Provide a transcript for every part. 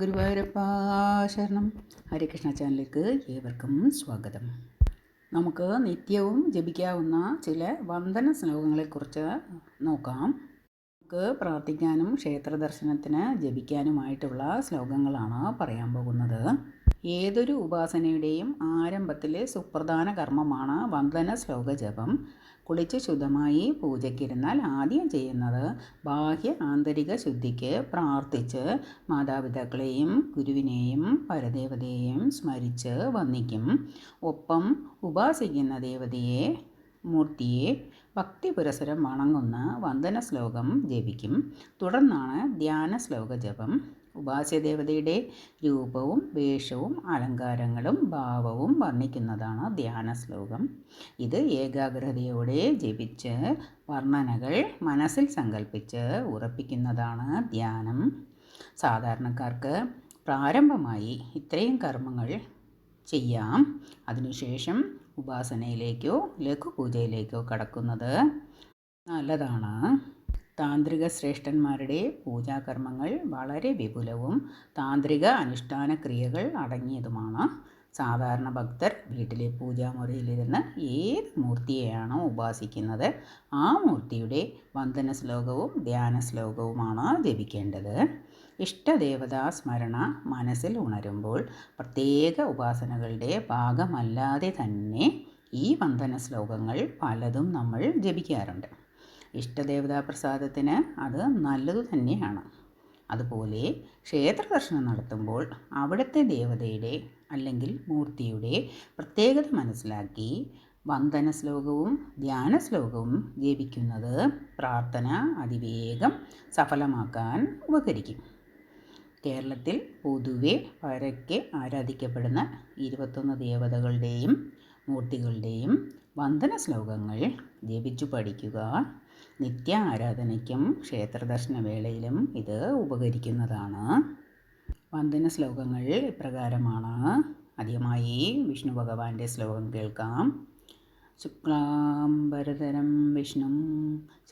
ഗുരുവായൂരപ്പ ശരണം ഹരികൃഷ്ണ ചാനലിലേക്ക് ഏവർക്കും സ്വാഗതം. നമുക്ക് നിത്യവും ജപിക്കാവുന്ന ചില വന്ദന ശ്ലോകങ്ങളെക്കുറിച്ച് നോക്കാം. നമുക്ക് പ്രാർത്ഥിക്കാനും ക്ഷേത്ര ദർശനത്തിന് ജപിക്കാനുമായിട്ടുള്ള ശ്ലോകങ്ങളാണ് പറയാൻ പോകുന്നത്. ഏതൊരു ഉപാസനയുടെയും ആരംഭത്തിലെ സുപ്രധാന കർമ്മമാണ് വന്ദന ശ്ലോക ജപം കുളിച്ച് ശുദ്ധമായി പൂജയ്ക്കിരുന്നാൽ ആദ്യം ചെയ്യുന്നത് ബാഹ്യ ആന്തരിക ശുദ്ധിക്ക് പ്രാർത്ഥിച്ച് മാതാപിതാക്കളെയും ഗുരുവിനെയും പരദേവതയെയും സ്മരിച്ച് വന്ദിക്കും. ഒപ്പം ഉപാസിക്കുന്ന ദേവതയെ മൂർത്തിയെ ഭക്തി പുരസരം വണങ്ങുന്ന വന്ദന ശ്ലോകം ജപിക്കും. തുടർന്നാണ് ധ്യാന ശ്ലോക ജപം. ഉപാസ്യദേവതയുടെ രൂപവും വേഷവും അലങ്കാരങ്ങളും ഭാവവും വർണിക്കുന്നതാണ് ധ്യാന ശ്ലോകം ഇത് ഏകാഗ്രതയോടെ ജപിച്ച് വർണനകൾ മനസ്സിൽ സങ്കല്പിച്ച് ഉറപ്പിക്കുന്നതാണ് ധ്യാനം. സാധാരണക്കാർക്ക് പ്രാരംഭമായി ഇത്രയും കർമ്മങ്ങൾ ചെയ്യാം. അതിനുശേഷം ഉപാസനയിലേക്കോ ലഘുപൂജയിലേക്കോ കടക്കുന്നത് നല്ലതാണ്. താന്ത്രിക ശ്രേഷ്ഠന്മാരുടെ പൂജാകർമ്മങ്ങൾ വളരെ വിപുലവും താന്ത്രിക അനുഷ്ഠാന ക്രിയകൾ അടങ്ങിയതുമാണ്. സാധാരണ ഭക്തർ വീട്ടിലെ പൂജാമുറിയിലിരുന്ന് ഏത് മൂർത്തിയെയാണോ ഉപാസിക്കുന്നത് ആ മൂർത്തിയുടെ വന്ദന ശ്ലോകവും ധ്യാന ശ്ലോകവുമാണ് ജപിക്കേണ്ടത് ഇഷ്ടദേവതാ സ്മരണ മനസ്സിൽ ഉണരുമ്പോൾ പ്രത്യേക ഉപാസനകളുടെ ഭാഗമല്ലാതെ തന്നെ ഈ വന്ദന ശ്ലോകങ്ങൾ പലതും നമ്മൾ ജപിക്കാറുണ്ട്. ഇഷ്ടദേവതാ പ്രസാദത്തിന് അത് നല്ലതു തന്നെയാണ്. അതുപോലെ ക്ഷേത്ര ദർശനം നടത്തുമ്പോൾ അവിടുത്തെ ദേവതയുടെ അല്ലെങ്കിൽ മൂർത്തിയുടെ പ്രത്യേകത മനസ്സിലാക്കി വന്ദന ശ്ലോകവും ധ്യാന ശ്ലോകവും ജപിക്കുന്നത് പ്രാർത്ഥന അതിവേഗം സഫലമാക്കാൻ ഉപകരിക്കും. കേരളത്തിൽ പൊതുവെ പരക്കെ ആരാധിക്കപ്പെടുന്ന ഇരുപത്തൊന്ന് ദേവതകളുടെയും മൂർത്തികളുടെയും വന്ദന ശ്ലോകങ്ങൾ ജപിച്ചു പഠിക്കുക നിത്യ ആരാധനയ്ക്കും ക്ഷേത്രദർശന വേളയിലും ഇത് ഉപകരിക്കുന്നതാണ്. വന്ദന ശ്ലോകങ്ങൾ ഇപ്രകാരമാണ്. ആദ്യമായി വിഷ്ണു ഭഗവാന്റെ ശ്ലോകം കേൾക്കാം. ശുക്ലാംബരതരം വിഷ്ണു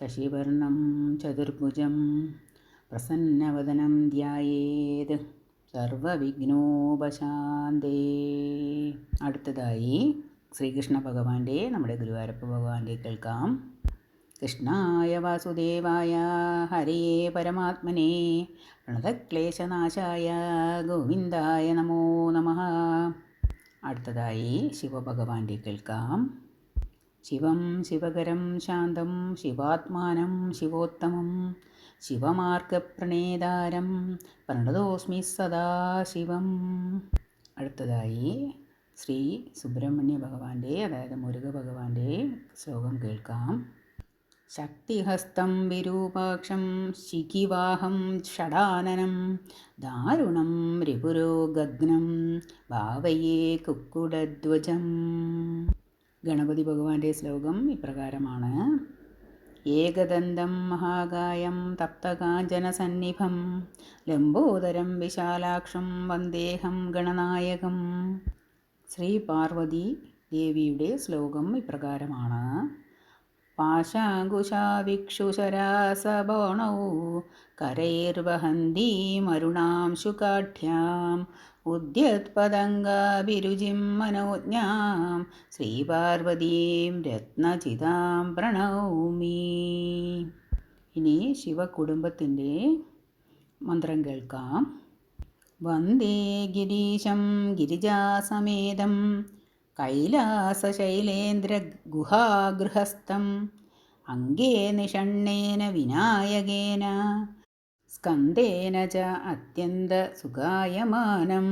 ശശിവർണം ചതുർഭുജം പ്രസന്നവദനം ധ്യായേത് സർവവിഘ്നോപശാന്തേ. അടുത്തതായി ശ്രീകൃഷ്ണ ഭഗവാന്റെ നമ്മുടെ ഗുരുവായൂരപ്പ ഭഗവാന്റെ കേൾക്കാം. കൃഷ്ണായ വാസുദേവായ ഹരേ പരമാത്മനെ. പ്രണതക്ലേശനാശായ ഗോവിന്ദായ നമോ നമ. അടുത്തതായി ശിവഭഗവാന്റെ കേൾക്കാം. ശിവം ശിവകരം ശാന്തം ശിവാത്മാനം ശിവോത്തമം. ശിവമാർഗപ്രണേതാരം പ്രണതോസ്മി സദാ ശിവം. അടുത്തതായി ശ്രീ സുബ്രഹ്മണ്യ ഭഗവാന്റെ അതായത് മുരുക ഭഗവാന്റെ ശ്ലോകം കേൾക്കാം. ശക്തിഹസ്തം വിരൂപാക്ഷം ശിഖിവാഹം ഷടാനനം ദാരുണം രിപുരോഗഗ്നം ഭാവയേ കുക്കുടധ്വജം. ഗണപതി ഭഗവാന്റെ ശ്ലോകം ഇപ്രകാരമാണ്. ഏകദന്തം മഹാകായം തപ്തകാഞ്ചനസന്നിഭം ലംബോദരം വിശാലാക്ഷം വന്ദേഹം ഗണനായകം. ശ്രീ പാർവതി ദേവിയുടെ ശ്ലോകം ഇപ്രകാരമാണ്. പാശാങ്കുശാവിക്ഷുശരാസബോണൗ കരൈർവഹന്തീമരുണാംശുകാഠ്യാം ഉദ്യത്പതംഗാഭിരുചിം മനോജ്ഞാം. ശ്രീപാർവതീം രത്നചിതാം പ്രണൗമി ഇനി ശിവകുടുംബത്തിന്റെ മന്ത്രം കേൾക്കാം. വന്ദേ ഗിരീശം ഗിരിജാസമേതം. കൈലാസശൈലേന്ദ്രഗുഹാഗൃഹസ്ഥം അംഗേ നിഷണ്ണേന വിനായകേന. സ്കന്ദേന ച അത്യന്ത സുഖായമാനം.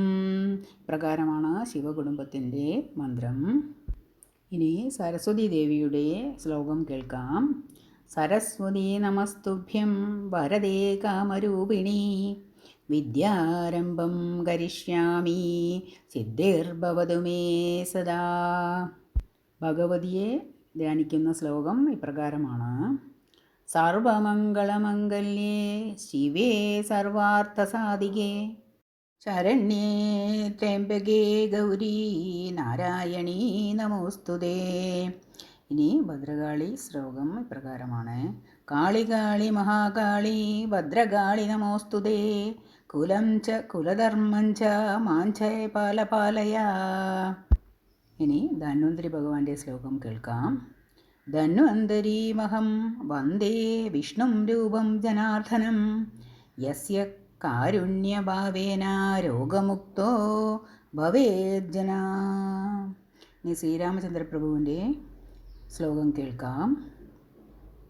പ്രകാരമാണ് ശിവകുടുംബത്തിന്റെ മന്ത്രം. ഇനി സരസ്വതി ദേവിയുടെ ശ്ലോകം കേൾക്കാം. സരസ്വതി നമസ്തുഭ്യം വരദേ കാമരൂപിണി. വിദ്യാരംഭം കരിഷ്യാമി. സിദ്ധിർഭവതു മേ സദാ. ഭഗവതിയെ ധ്യാനിക്കുന്ന ശ്ലോകം ഇപ്രകാരമാണ്. സർവമംഗളമംഗല്യേ ശിവേ സർവാർത്ഥസാധികേ. ശരണ്യേ ത്രയംബകേ ഗൗരി നാരായണീ നമോസ്തുതേ ഇനി ഭദ്രകാളി ശ്ലോകം ഇപ്രകാരമാണ്. കാളി കാളി മഹാകാളി ഭദ്രകാളി നമോസ്തുതേ കുലം ച കുലധർമ്മം ച മാഞ്ചയ പാലപാലയ ഇനി ധന്വന്തരി ഭഗവാന്റെ ശ്ലോകം കേൾക്കാം. ധന്വന്തരീമഹം വന്ദേ വിഷ്ണും രൂപം ജനാർദ്ദനം. യസ്യ കാരുണ്യഭാവേന രോഗമുക്തോ ഭവേജ്ജന ഇനി ശ്രീരാമചന്ദ്രപ്രഭുവിന്റെ ശ്ലോകം കേൾക്കാം.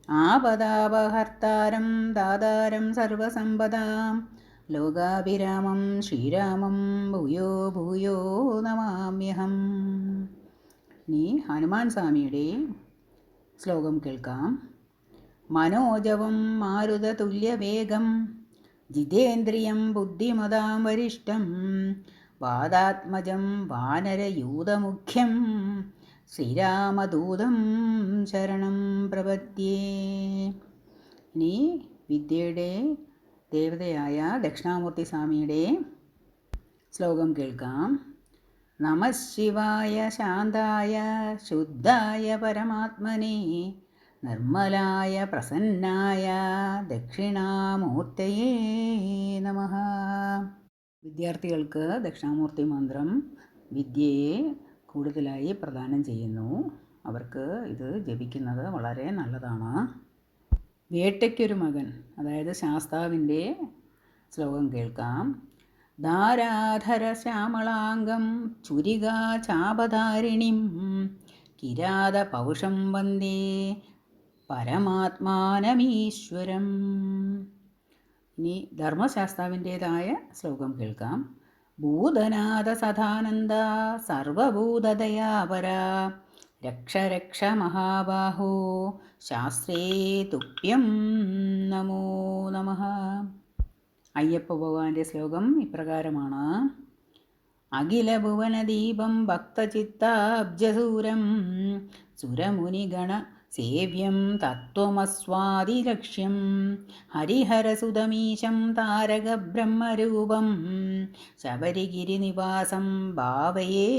ആപദാപഹർത്താരം ദാതാരം സർവസമ്പദാം. ലോകാഭിരാമം ശ്രീരാമം ഭൂയോ ഭൂയോ നമാമ്യഹം. ഇനി ഹനുമാൻ സ്വാമിയുടെ ശ്ലോകം കേൾക്കാം. മനോജവം മാരുതതുല്യവേഗം ജിതേന്ദ്രിയം ബുദ്ധിമതാം വരിഷ്ടം വാദാത്മജം വാനരയൂതമുഖ്യം ശ്രീരാമദൂതം ശരണം പ്രപത്യേ ഇനി വിദ്യയുടെ ദേവതയായ ദക്ഷിണാമൂർത്തി സ്വാമിയുടെ ശ്ലോകം കേൾക്കാം. നമ ശിവായ ശാന്തായ ശുദ്ധായ പരമാത്മനെ നിർമ്മലായ പ്രസന്നായ ദക്ഷിണാമൂർത്തയേ നമ. വിദ്യാർത്ഥികൾക്ക് ദക്ഷിണാമൂർത്തി മന്ത്രം വിദ്യയെ കൂടുതലായി പ്രദാനം ചെയ്യുന്നു. അവർക്ക് ഇത് ജപിക്കുന്നത് വളരെ നല്ലതാണ്. വേട്ടയ്ക്കൊരു മകൻ. അതായത് ശാസ്താവിന്റെ ശ്ലോകം കേൾക്കാം. ധാരാധര ശ്യാമളാംഗം ചുരിക ചാപധാരിണിം കിരാത പൗഷം വന്ദേ പരമാത്മാനമീശ്വരം. ഇനി ധർമ്മശാസ്താവിന്റേതായ ശ്ലോകം കേൾക്കാം. ഭൂതനാഥ സദാനന്ദ സർവഭൂതദയാപര രക്ഷ രക്ഷ മഹാബാഹോ ശാസ്ത്രേ തുഭ്യം നമോ നമ. അയ്യപ്പ ഭഗവാന്റെ ശ്ലോകം ഇപ്രകാരമാണ്. അഖില ഭുവനദീപം ഭക്തചിത്താബ്ജസൂരം സുരമുനിഗണ സേവ്യം തത്വമസ്വാദിലക്ഷ്യം ഹരിഹരസുതമീശം താരകബ്രഹ്മരൂപം. ശബരിഗിരിനിവാസം ഭാവയേദ്ഭൂതനാദം.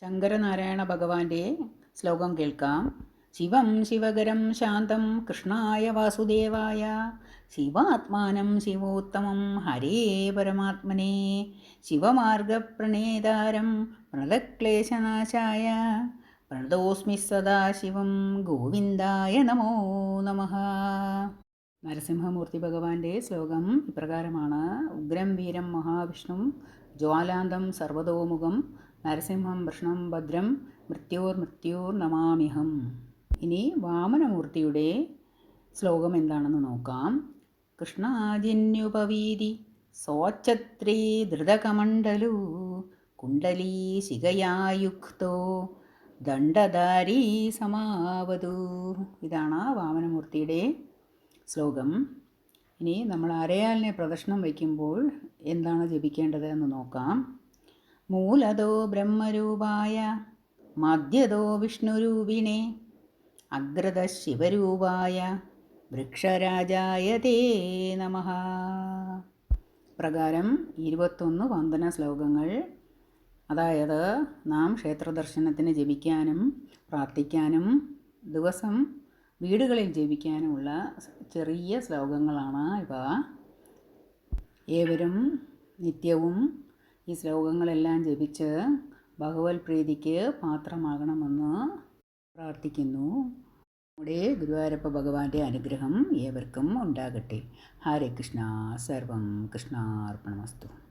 ശങ്കരനാരായണ ഭഗവാന്റെ ശ്ലോകം കേൾക്കാം. ശിവം ശിവകരം ശാന്തം കൃഷ്ണായ വാസുദേവായ. ശിവാത്മാനം ശിവോത്തമം ഹരേ പരമാത്മനെ. ശിവമാർഗപ്രണേതാരം പ്രണതക്ലേശനാശായ പ്രണതോസ്മി സദാശിവം ഗോവിന്ദായ നമോ നമ. നരസിംഹമൂർത്തി ഭഗവാന്റെ ശ്ലോകം ഇപ്രകാരമാണ്. ഉഗ്രം വീരം മഹാവിഷ്ണു ജ്വാലാന്തം സർവതോമുഖം നരസിംഹം വൃഷ്ണം ഭദ്രം മൃത്യോർ മൃത്യോർ നമാമിഹം ഇനി വാമനമൂർത്തിയുടെ ശ്ലോകം എന്താണെന്ന് നോക്കാം. കൃഷ്ണാജിന്യുപവീതി സോച്ചത്രേ ധൃതകമണ്ഡലു കുണ്ടലീ ശിഖയായുക്തോ ദണ്ഡധാരീ സമാവതു. ഇതാണ് വാമനമൂർത്തിയുടെ ശ്ലോകം. ഇനി നമ്മൾ അരയാലിനെ പ്രദർശനം വയ്ക്കുമ്പോൾ എന്താണ് ജപിക്കേണ്ടത് എന്ന് നോക്കാം. മൂലതോ ബ്രഹ്മരൂപായ മധ്യതോ വിഷ്ണുരൂപിണേ അഗ്രത ശിവരൂപായ വൃക്ഷരാജായ തേ നമ. പ്രകാരം ഇരുപത്തൊന്ന് വന്ദന ശ്ലോകങ്ങൾ. അതായത് നാം ക്ഷേത്രദർശനത്തിന് ജപിക്കാനും പ്രാർത്ഥിക്കാനും ദിവസം വീടുകളിൽ ജപിക്കാനുമുള്ള ചെറിയ ശ്ലോകങ്ങളാണ് ഇവ. ഏവരും നിത്യവും ഈ ശ്ലോകങ്ങളെല്ലാം ജപിച്ച് ഭഗവത് പ്രീതിക്ക് പാത്രമാകണമെന്ന് പ്രാർത്ഥിക്കുന്നു. നമ്മുടെ ഗുരുവായൂരപ്പ ഭഗവാന്റെ അനുഗ്രഹം ഏവർക്കും ഉണ്ടാകട്ടെ. ഹരേ കൃഷ്ണ. സർവം കൃഷ്ണാർപ്പണമസ്തു.